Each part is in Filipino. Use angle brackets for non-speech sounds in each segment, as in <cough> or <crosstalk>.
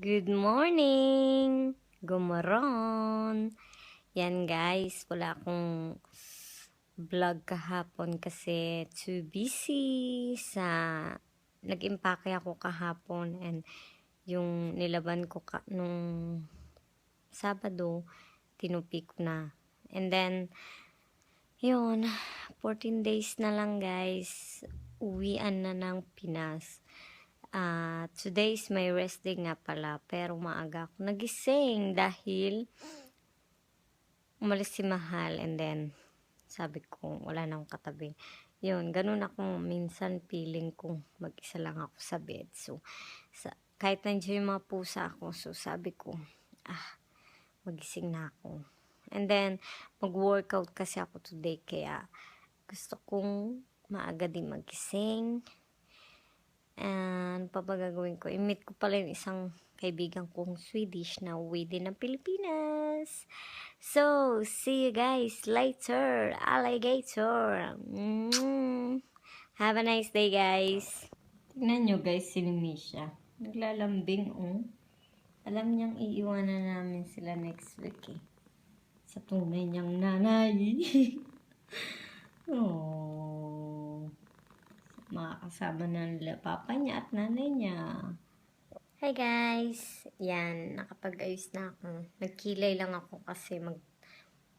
Good morning! Gumaron! Yan guys, wala akong vlog kahapon kasi too busy sa nag-impake ako kahapon and yung nilaban ko ka, nung Sabado, tinupi ko na. And then, yun, 14 days na lang guys, uwian na ng Pinas. Ah, today is my rest day nga pala, pero maaga ako nagising dahil umalis si Mahal and then sabi ko wala na akong katabi. Yun, ganun ako minsan feeling kong mag-isa lang ako sa bed. So, sa, kahit nandiyan yung mga pusa ako, so sabi ko, ah, magising na ako. And then, mag-workout kasi ako today, kaya gusto kong maaga din magising. And, pa ko? I-meet ko pala yung isang kaibigan kong Swedish na uwi din ng Pilipinas. So, see you guys later, alligator. Have a nice day, guys. Tignan nyo, guys, si Misha. Naglalambing, oh. Alam niyang iiwanan namin sila next week, eh. Sa tunay niyang nanay. <laughs> oh. Makakasama na nila papa niya at nanay niya. Hi guys! Yan, nakapag-ayos na ako. Nagkilay lang ako kasi mag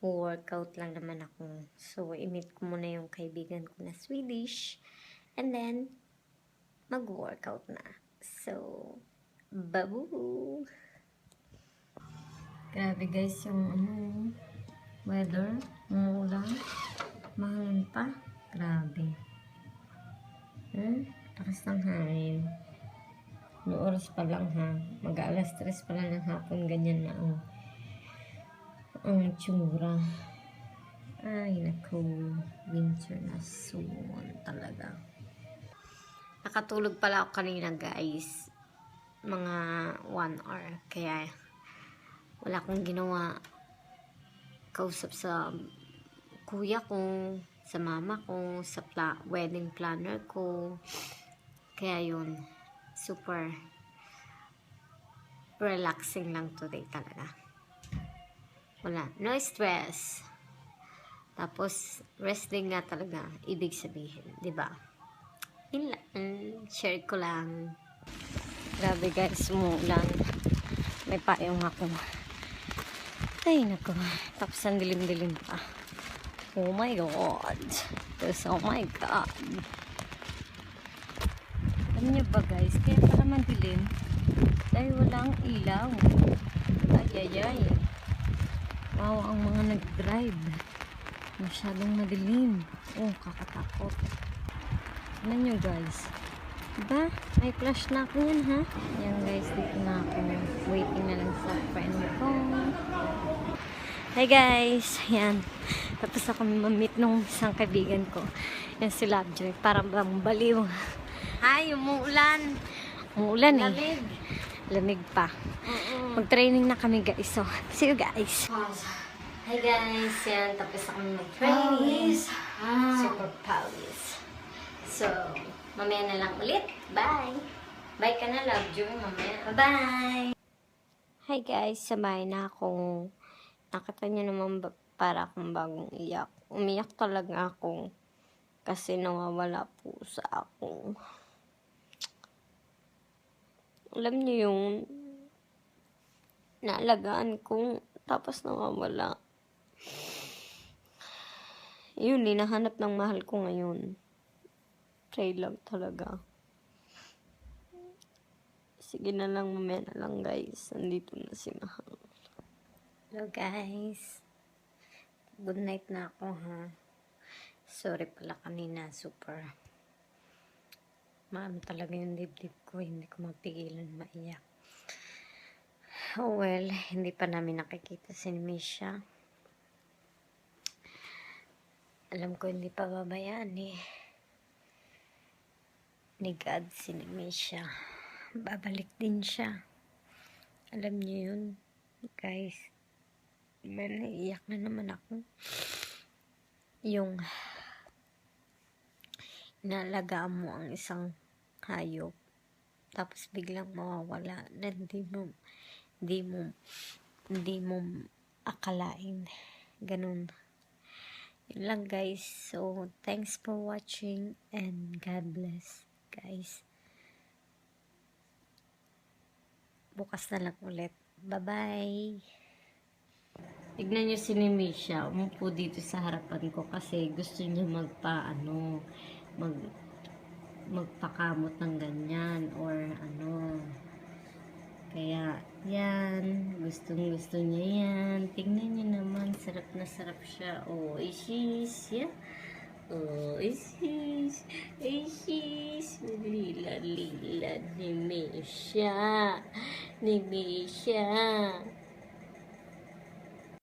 workout lang naman ako. So, i-meet ko muna yung kaibigan ko na Swedish. And then, mag-workout na. So, babu! Grabe guys, yung ano, weather, umuulan, mahalin pa. Grabe. Hmm? Takas ng hangin. Noong oras pa lang ha. Mag-alas tres pa lang ng hapon. Ganyan na ang ang tsura. Ay, naku. Winter na soon talaga. Nakatulog pala ako kanina guys. Mga one hour. Kaya wala akong ginawa. Kausap sa kuya ko, sa mama ko, sa pla- wedding planner ko. Kaya yun, super relaxing lang today talaga. Wala, no stress. Tapos, resting nga talaga, ibig sabihin, di ba? Yun lang, share ko lang. Grabe guys, umuulan. May payong ako. Ay, nako. Tapos ang dilim-dilim pa. Oh my God. Tapos, oh my God. Alam niyo ba guys, kaya pala madilim dahil walang ilaw. Ay, ay. Wow, ang mga nag-drive. Masyadong madilim. Oh, kakatakot. Alam niyo guys. Diba? May flash na ako yan ha. Yan guys, dito na ako. Waiting na lang sa friend ko. Hi guys! Yan. Tapos ako mamit nung isang kaibigan ko. Yan si Lovejoy. Parang bang baliw. Ay, umuulan. Umuulan eh. Lamig. Lamig pa. Mag-training na kami guys. So, see you guys. Hi guys. Yan. Tapos ako mag-training. Ah. Super pawis. So, mamaya na lang ulit. Bye! Bye ka na, Lovejoy. Mamaya. Bye! Hi guys. Sabay na akong nakita niyo naman ba, para akong bagong iyak. Umiyak talaga ako kasi nawawala po sa ako. Alam niyo yung naalagaan ko tapos nawawala. Yun, hinahanap ng mahal ko ngayon. Pray lang talaga. Sige na lang, mamaya na lang guys. Nandito na si Mahal. Hello guys. Good night na ako ha. Sorry pala kanina, super. Maano talaga yung dibdib ko. Hindi ko mapigilan maiyak. Oh well, hindi pa namin nakikita si Misha. Alam ko hindi pa babayaan eh. Ni God si Misha. Babalik din siya. Alam niyo yun, guys. Man, naiiyak na naman ako. Yung inalagaan mo ang isang hayop tapos biglang mawawala na hindi mo, hindi mo, hindi mo akalain. Ganun. Yun lang guys. So, thanks for watching and God bless guys. Bukas na lang ulit. Bye-bye. Tignan niyo si Nemisha. Umupo dito sa harapan ko kasi gusto niya magpa, ano, mag, magpakamot ng ganyan or ano. Kaya, yan. Gustong gusto niya yan. Tingnan niyo naman. Sarap na sarap siya. Oh, isis. Yeah. Oh, isis. Isis. Lila, lila. Ni Misha. Ni Misha.